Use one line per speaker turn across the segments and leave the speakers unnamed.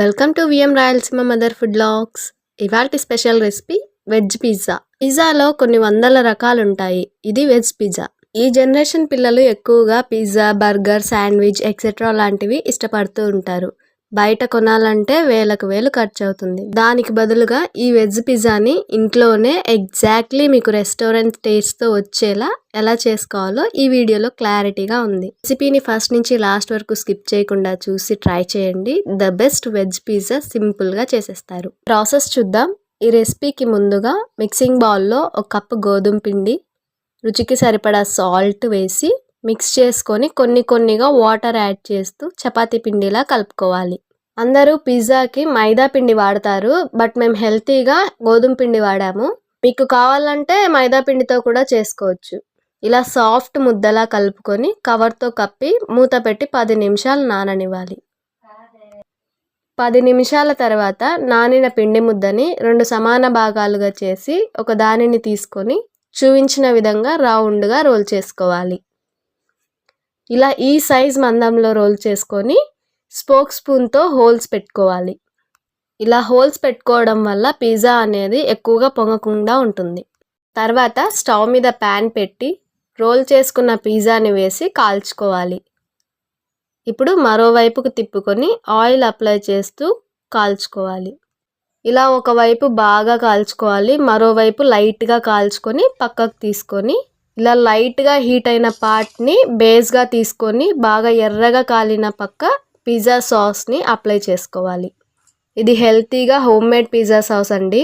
Welcome to VM Rayalaseema mother food logs ఇవాల్టి special recipe veg pizza. పిజ్జాలో కొన్ని వందల రకాలు ఉంటాయి ఇది వెజ్ పిజ్జా. ఈ జనరేషన్ పిల్లలు ఎక్కువగా పిజ్జా బర్గర్ శాండ్విచ్ ఎక్సెట్రా లాంటివి ఇష్టపడుతూ ఉంటారు. బయట కొనాలంటే వేలకు వేలు ఖర్చు అవుతుంది దానికి బదులుగా ఈ వెజ్ పిజ్జాని ఇంట్లోనే ఎగ్జాక్ట్లీ మీకు రెస్టారెంట్ టేస్ట్తో వచ్చేలా ఎలా చేసుకోవాలో ఈ వీడియోలో క్లారిటీగా ఉంది. రెసిపీని ఫస్ట్ నుంచి లాస్ట్ వరకు స్కిప్ చేయకుండా చూసి ట్రై చేయండి. ద బెస్ట్ వెజ్ పిజ్జా సింపుల్గా చేసేస్తారు. ప్రాసెస్ చూద్దాం. ఈ రెసిపీకి ముందుగా మిక్సింగ్ బౌల్లో ఒక కప్పు గోధుమ పిండి రుచికి సరిపడా సాల్ట్ వేసి మిక్స్ చేసుకొని కొన్ని కొన్నిగా వాటర్ యాడ్ చేస్తూ చపాతీ పిండిలా కలుపుకోవాలి. అందరూ పిజ్జాకి మైదా పిండి వాడతారు బట్ మేము హెల్తీగా గోధుమ పిండి వాడాము. మీకు కావాలంటే మైదా పిండితో కూడా చేసుకోవచ్చు. ఇలా సాఫ్ట్ ముద్దలా కలుపుకొని కవర్తో కప్పి మూత పెట్టి పది నిమిషాలు నాననివ్వాలి. పది నిమిషాల తర్వాత నానిన పిండి ముద్దని రెండు సమాన భాగాలుగా చేసి ఒక దానిని తీసుకొని చూపించిన విధంగా రౌండ్గా రోల్ చేసుకోవాలి. ఇలా ఈ సైజ్ మందంలో రోల్ చేసుకొని స్పోక్ స్పూన్తో హోల్స్ పెట్టుకోవాలి. ఇలా హోల్స్ పెట్టుకోవడం వల్ల పిజ్జా అనేది ఎక్కువగా పొంగకుండా ఉంటుంది. తర్వాత స్టవ్ మీద ప్యాన్ పెట్టి రోల్ చేసుకున్న పిజ్జాని వేసి కాల్చుకోవాలి. ఇప్పుడు మరోవైపుకు తిప్పుకొని ఆయిల్ అప్లై చేస్తూ కాల్చుకోవాలి. ఇలా ఒకవైపు బాగా కాల్చుకోవాలి మరోవైపు లైట్గా కాల్చుకొని పక్కకు తీసుకొని ఇలా లైట్గా హీట్ అయిన పార్ట్ని బేస్గా తీసుకొని బాగా ఎర్రగా కాలిన పక్క పిజ్జా సాస్ని అప్లై చేసుకోవాలి. ఇది హెల్తీగా హోమ్ మేడ్ పిజ్జా సాస్ అండి.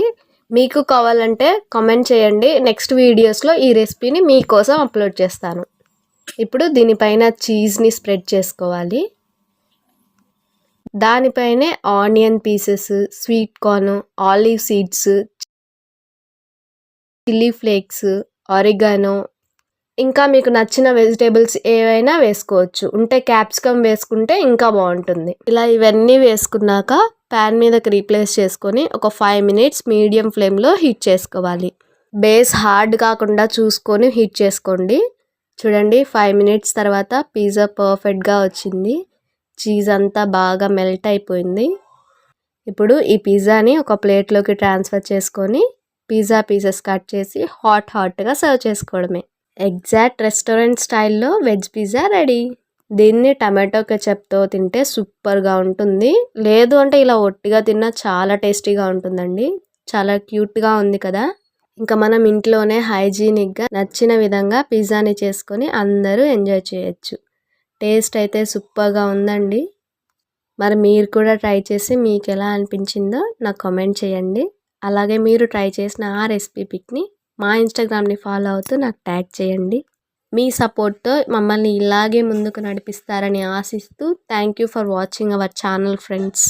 మీకు కావాలంటే కామెంట్ చేయండి. నెక్స్ట్ వీడియోస్లో ఈ రెసిపీని మీకోసం అప్లోడ్ చేస్తాను. ఇప్పుడు దీనిపైన చీజ్ని స్ప్రెడ్ చేసుకోవాలి. దానిపైనే onion pieces sweet corn olive seeds chilli flakes oregano ఇంకా మీకు నచ్చిన వెజిటేబుల్స్ ఏవైనా వేసుకోవచ్చు. ఉంటే క్యాప్సికమ్ వేసుకుంటే ఇంకా బాగుంటుంది. ఇలా ఇవన్నీ వేసుకున్నాక ప్యాన్ మీదకి రీప్లేస్ చేసుకొని ఒక ఫైవ్ మినిట్స్ మీడియం ఫ్లేమ్లో హీట్ చేసుకోవాలి. బేస్ హార్డ్ కాకుండా చూసుకొని హీట్ చేసుకోండి. చూడండి ఫైవ్ మినిట్స్ తర్వాత పిజ్జా పర్ఫెక్ట్గా వచ్చింది. చీజ్ అంతా బాగా మెల్ట్ అయిపోయింది. ఇప్పుడు ఈ పిజ్జాని ఒక ప్లేట్లోకి ట్రాన్స్ఫర్ చేసుకొని పిజ్జా పీసెస్ కట్ చేసి హాట్ హాట్గా సర్వ్ చేసుకోవడమే. ఎగ్జాక్ట్ రెస్టారెంట్ స్టైల్లో వెజ్ పిజ్జా రెడీ. దీన్ని టమాటో కెచప్తో తింటే సూపర్గా ఉంటుంది. లేదు అంటే ఇలా ఒట్టిగా తిన్నా చాలా టేస్టీగా ఉంటుందండి. చాలా క్యూట్గా ఉంది కదా. ఇంకా మనం ఇంట్లోనే హైజీనిక్గా నచ్చిన విధంగా పిజ్జాని చేసుకొని అందరూ ఎంజాయ్ చేయొచ్చు. టేస్ట్ అయితే సూపర్గా ఉందండి. మరి మీరు కూడా ట్రై చేసి మీకు ఎలా అనిపించిందో నాకు కామెంట్ చేయండి. అలాగే మీరు ట్రై చేసిన ఆ రెసిపీ పిక్ని మా ఇన్స్టాగ్రామ్ని ఫాలో అవుతూ నాకు ట్యాగ్ చేయండి. మీ సపోర్ట్తో మమ్మల్ని ఇలాగే ముందుకు నడిపిస్తారని ఆశిస్తూ thank you for watching our channel friends